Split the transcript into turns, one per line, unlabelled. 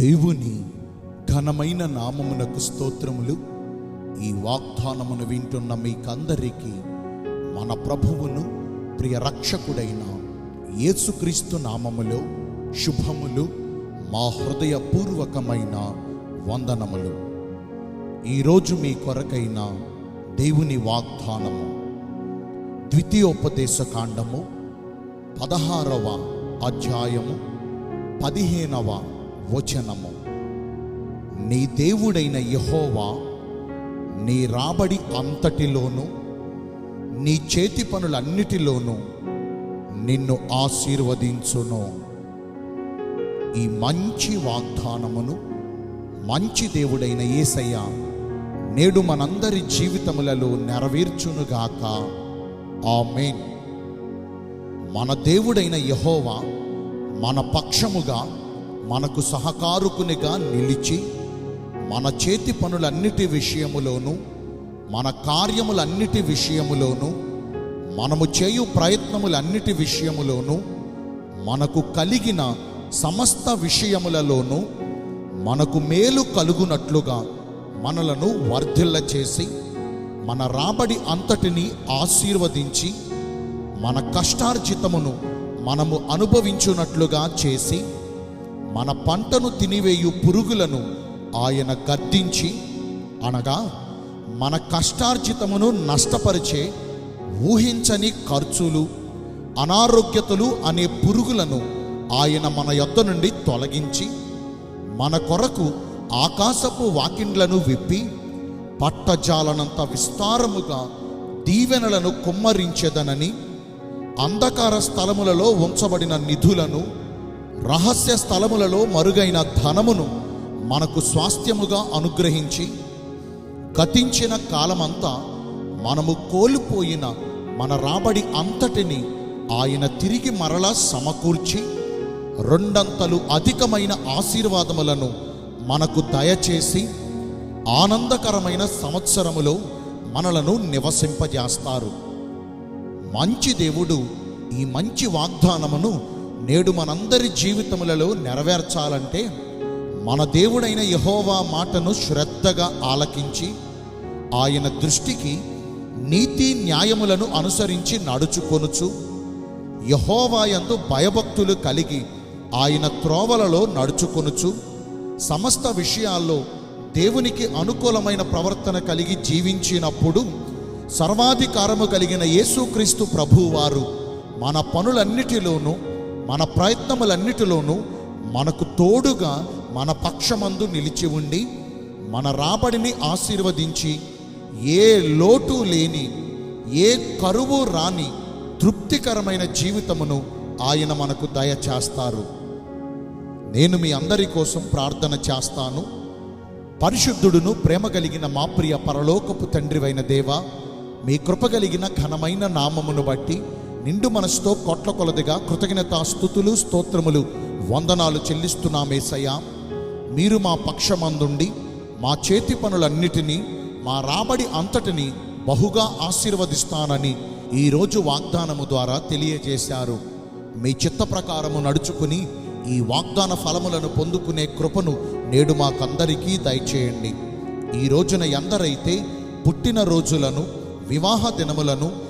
దేవుని ఘనమైన నామమునకు స్తోత్రములు. ఈ వాగ్దానమును వింటున్న మీకందరికీ మన ప్రభువును ప్రియ రక్షకుడైన యేసుక్రీస్తు నామములో శుభములు మా హృదయపూర్వకమైన వందనములు. ఈరోజు మీ కొరకైన దేవుని వాగ్దానము. ద్వితీయోపదేశ కాండము పదహారవ అధ్యాయము పదిహేనవ వచనము. నీ దేవుడైన యహోవా నీ రాబడి అంతటిలోనూ నీ చేతి పనులన్నిటిలోనూ నిన్ను ఆశీర్వదించును. ఈ మంచి వాగ్దానమును మంచి దేవుడైన యేసయ్య నేడు మనందరి జీవితములలో నెరవేర్చునుగాక. ఆమెన్. మన దేవుడైన యహోవా మన పక్షముగా మనకు సహకారుకునిగా నిలిచి మన చేతి పనులన్నిటి విషయములోను మన కార్యములన్నిటి విషయములోను మనము చేయు ప్రయత్నములన్నిటి విషయములోను మనకు కలిగిన సమస్త విషయములలోనూ మనకు మేలు కలుగునట్లుగా మనలను వర్ధిల్ల చేసి మన రాబడి అంతటిని ఆశీర్వదించి మన కష్టార్జితమును మనము అనుభవించునట్లుగా చేసి మన పంటను తినివేయు పురుగులను ఆయన గద్దించి అనగా మన కష్టార్జితమును నష్టపరిచే ఊహించని ఖర్చులు అనారోగ్యతలు అనే పురుగులను ఆయన మన యొద్ద నుండి తొలగించి మన కొరకు ఆకాశపు వాకిండ్లను విప్పి పట్టజాలనంత విస్తారముగా దీవెనలను కుమ్మరించెదనని అంధకార స్థలములలో ఉంచబడిన నిధులను రహస్య స్థలములలో మరుగైన ధనమును మనకు స్వాస్థ్యముగా అనుగ్రహించి గతించిన కాలమంతా మనము కోల్పోయిన మన రాబడి అంతటిని ఆయన తిరిగి మరలా సమకూర్చి రెండంతలు అధికమైన ఆశీర్వాదములను మనకు దయచేసి ఆనందకరమైన సంవత్సరములో మనలను నివసింపజేస్తారు. మంచి దేవుడు ఈ మంచి వాగ్దానమును నేడు మనందరి జీవితములలో నెరవేర్చాలంటే మన దేవుడైన యహోవా మాటను శ్రద్ధగా ఆలకించి ఆయన దృష్టికి నీతి న్యాయములను అనుసరించి నడుచుకొనుచు యహోవాయందు భయభక్తులు కలిగి ఆయన త్రోవలలో నడుచుకొనుచు సమస్త విషయాల్లో దేవునికి అనుకూలమైన ప్రవర్తన కలిగి జీవించినప్పుడు సర్వాధికారము కలిగిన యేసుక్రీస్తు ప్రభువారు మన పనులన్నిటిలోనూ మన ప్రయత్నములన్నిటిలోనూ మనకు తోడుగా మన పక్షమందు నిలిచి ఉండి మన రాబడిని ఆశీర్వదించి ఏ లోటు లేని ఏ కరువు రాని తృప్తికరమైన జీవితమును ఆయన మనకు దయచేస్తారు. నేను మీ అందరి కోసం ప్రార్థన చేస్తాను. పరిశుద్ధుడును ప్రేమ కలిగిన మా ప్రియ పరలోకపు తండ్రివైన దేవా మీ కృప కలిగిన ఘనమైన నామమును బట్టి నిండు మనసుతో కొట్ల కొలదిగా కృతజ్ఞత స్థుతులు స్తోత్రములు వందనాలు చెల్లిస్తున్నామేసయ్యా మీరు మా పక్షమందుండి మా చేతి పనులన్నిటినీ మా రాబడి అంతటిని బహుగా ఆశీర్వదిస్తానని ఈరోజు వాగ్దానము ద్వారా తెలియజేశారు. మీ చిత్త ప్రకారము నడుచుకుని ఈ వాగ్దాన ఫలములను పొందుకునే కృపను నేడు మాకందరికీ దయచేయండి. ఈ రోజున ఎందరైతే పుట్టిన రోజులను వివాహ దినములను